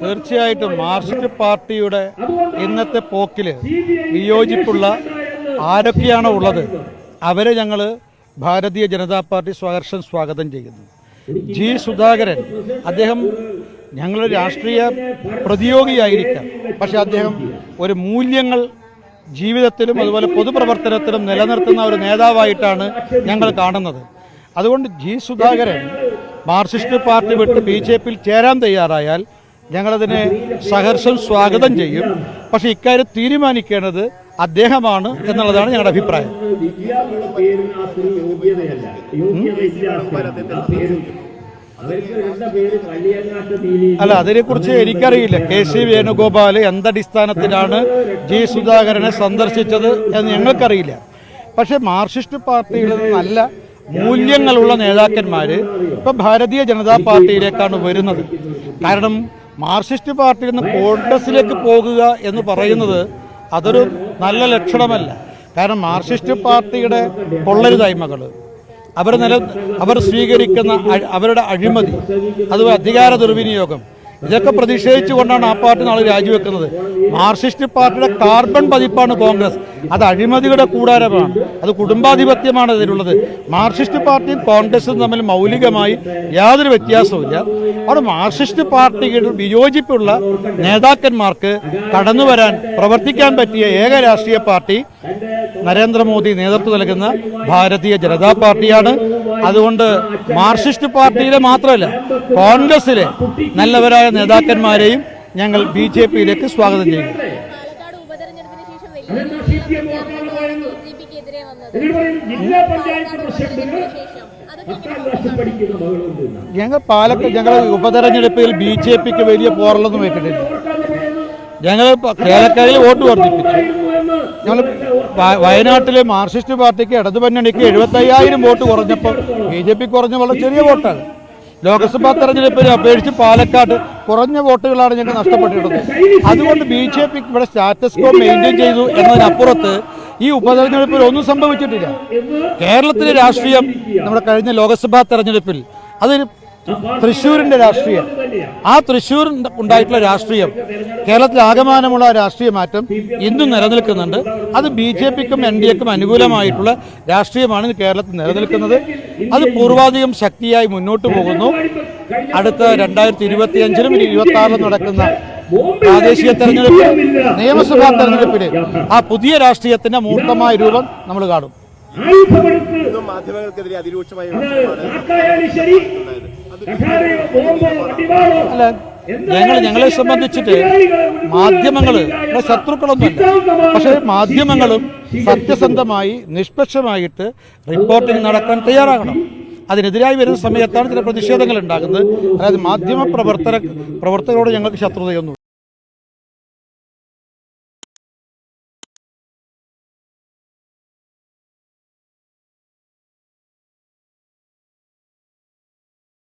തീർച്ചയായിട്ടും മാർക്സിസ്റ്റ് പാർട്ടിയുടെ ഇന്നത്തെ പോക്കിൽ വിയോജിപ്പുള്ള ആരൊക്കെയാണോ ഉള്ളത് അവരെ ഞങ്ങൾ ഭാരതീയ ജനതാ പാർട്ടി സ്വഹർഷം സ്വാഗതം ചെയ്യുന്നു. ജി സുധാകരൻ അദ്ദേഹം ഞങ്ങളുടെ രാഷ്ട്രീയ പ്രതിയോഗിയായിരിക്കാം പക്ഷെ അദ്ദേഹം ഒരു മൂല്യങ്ങൾ ജീവിതത്തിലും അതുപോലെ പൊതുപ്രവർത്തനത്തിലും നിലനിർത്തുന്ന ഒരു നേതാവായിട്ടാണ് ഞങ്ങൾ കാണുന്നത്. അതുകൊണ്ട് ജി സുധാകരൻ മാർക്സിസ്റ്റ് പാർട്ടി വിട്ട് ബി ചേരാൻ തയ്യാറായാൽ ഞങ്ങളതിനെ സഹർഷം സ്വാഗതം ചെയ്യും. പക്ഷേ ഇക്കാര്യം തീരുമാനിക്കേണ്ടത് അദ്ദേഹമാണ് എന്നുള്ളതാണ് ഞങ്ങളുടെ അഭിപ്രായം. അല്ല അതിനെക്കുറിച്ച് എനിക്കറിയില്ല. കെ സി വേണുഗോപാൽ എന്തടിസ്ഥാനത്തിലാണ് ജി സുധാകരനെ സന്ദർശിച്ചത് എന്ന് ഞങ്ങൾക്കറിയില്ല. പക്ഷേ മാർക്സിസ്റ്റ് പാർട്ടികളിൽ നല്ല മൂല്യങ്ങളുള്ള നേതാക്കന്മാർ ഇപ്പം ഭാരതീയ ജനതാ പാർട്ടിയിലേക്കാണ് വരുന്നത്. കാരണം മാർക്സിസ്റ്റ് പാർട്ടിയിൽ നിന്ന് കോൺഗ്രസിലേക്ക് പോകുക എന്ന് പറയുന്നത് അതൊരു നല്ല ലക്ഷണമല്ല. കാരണം മാർക്സിസ്റ്റ് പാർട്ടിയുടെ കൊള്ളരുതായ്മകൾ അവർ നില അവർ സ്വീകരിക്കുന്ന അവരുടെ അഴിമതി അതുപോലെ അധികാര ദുർവിനിയോഗം ഇതൊക്കെ പ്രതിഷേധിച്ചുകൊണ്ടാണ് ആ പാർട്ടി നാളെ രാജിവെക്കുന്നത്. മാർക്സിസ്റ്റ് പാർട്ടിയുടെ കാർബൺ പതിപ്പാണ് കോൺഗ്രസ്. അത് അഴിമതിയുടെ കൂടാരമാണ്. അത് കുടുംബാധിപത്യമാണ് അതിലുള്ളത്. മാർക്സിസ്റ്റ് പാർട്ടിയും കോൺഗ്രസും തമ്മിൽ മൗലികമായി യാതൊരു വ്യത്യാസവുമില്ല. അവിടെ മാർക്സിസ്റ്റ് പാർട്ടികൾ വിയോജിപ്പുള്ള നേതാക്കന്മാർക്ക് കടന്നു വരാൻ പ്രവർത്തിക്കാൻ പറ്റിയ ഏക രാഷ്ട്രീയ പാർട്ടി നരേന്ദ്രമോദി നേതൃത്വം നൽകുന്ന ഭാരതീയ ജനതാ പാർട്ടിയാണ്. അതുകൊണ്ട് മാർക്സിസ്റ്റ് പാർട്ടിയിലെ മാത്രമല്ല കോൺഗ്രസിലെ നല്ലവരായ നേതാക്കന്മാരെയും ഞങ്ങൾ ബി ജെ പിയിലേക്ക് സ്വാഗതം ചെയ്യുന്നു. എന്നിട്ട് പറയും ജില്ലാ പഞ്ചായത്ത് ഞങ്ങൾ പാലക്കാട് ഞങ്ങൾ ഉപതെരഞ്ഞെടുപ്പിൽ ബി ജെ പിക്ക് വലിയ പോറലൊന്നും വെക്കട്ടില്ല ഞങ്ങൾ കേരളക്കാരിൽ വോട്ട് വർദ്ധിപ്പിച്ചു. ഞങ്ങൾ വയനാട്ടിലെ മാർക്സിസ്റ്റ് പാർട്ടിക്ക് ഇടതുപന്നണിക്ക് എഴുപത്തയ്യായിരം വോട്ട് കുറഞ്ഞപ്പോൾ ബി ജെ പി കുറഞ്ഞ വളരെ ചെറിയ വോട്ടാണ്. ലോക്സഭാ തെരഞ്ഞെടുപ്പിനെ അപേക്ഷിച്ച് പാലക്കാട് കുറഞ്ഞ വോട്ടുകളാണ് ഞങ്ങൾക്ക് നഷ്ടപ്പെട്ടിട്ടുള്ളത്. അതുകൊണ്ട് ബി ജെ പി ഇവിടെ സ്റ്റാറ്റസ് കോ മെയിന്റെയിൻ ചെയ്തു എന്നതിനപ്പുറത്ത് ഈ ഉപതെരഞ്ഞെടുപ്പിൽ ഒന്നും സംഭവിച്ചിട്ടില്ല. കേരളത്തിലെ രാഷ്ട്രീയം നമ്മുടെ കഴിഞ്ഞ ലോക്സഭാ തെരഞ്ഞെടുപ്പിൽ അതൊരു തൃശ്ശൂരിന്റെ രാഷ്ട്രീയം. ആ തൃശ്ശൂർ ഉണ്ടായിട്ടുള്ള രാഷ്ട്രീയം കേരളത്തിൽ ആകമാനമുള്ള രാഷ്ട്രീയ മാറ്റം ഇന്നും നിലനിൽക്കുന്നുണ്ട്. അത് ബി ജെ പിക്കും എൻ ഡി എക്കും അനുകൂലമായിട്ടുള്ള രാഷ്ട്രീയമാണ് കേരളത്തിൽ നിലനിൽക്കുന്നത്. അത് പൂർവാധികം ശക്തിയായി മുന്നോട്ട് പോകുന്നു. അടുത്ത രണ്ടായിരത്തി ഇരുപത്തി അഞ്ചിലും ഇരുപത്തി ആറിലും നടക്കുന്ന പ്രാദേശിക തെരഞ്ഞെടുപ്പ് നിയമസഭാ തെരഞ്ഞെടുപ്പിൽ ആ പുതിയ രാഷ്ട്രീയത്തിന്റെ മൂർത്തമായ രൂപം നമ്മൾ കാണും. മാധ്യമങ്ങൾക്കെതിരെ അതിരൂക്ഷമായ അല്ല ഞങ്ങൾ ഞങ്ങളെ സംബന്ധിച്ചിട്ട് മാധ്യമങ്ങൾ ശത്രുക്കളൊന്നുമില്ല. പക്ഷെ പക്ഷേ മാധ്യമങ്ങളും സത്യസന്ധമായി നിഷ്പക്ഷമായിട്ട് റിപ്പോർട്ടിംഗ് നടക്കാൻ തയ്യാറാകണം. അതിനെതിരായി വരുന്ന സമയത്താണ് ചില പ്രതിഷേധങ്ങൾ ഉണ്ടാകുന്നത്. അതായത് മാധ്യമ പ്രവർത്തന പ്രവർത്തകരോട് ഞങ്ങൾക്ക് ശത്രുതയൊന്നും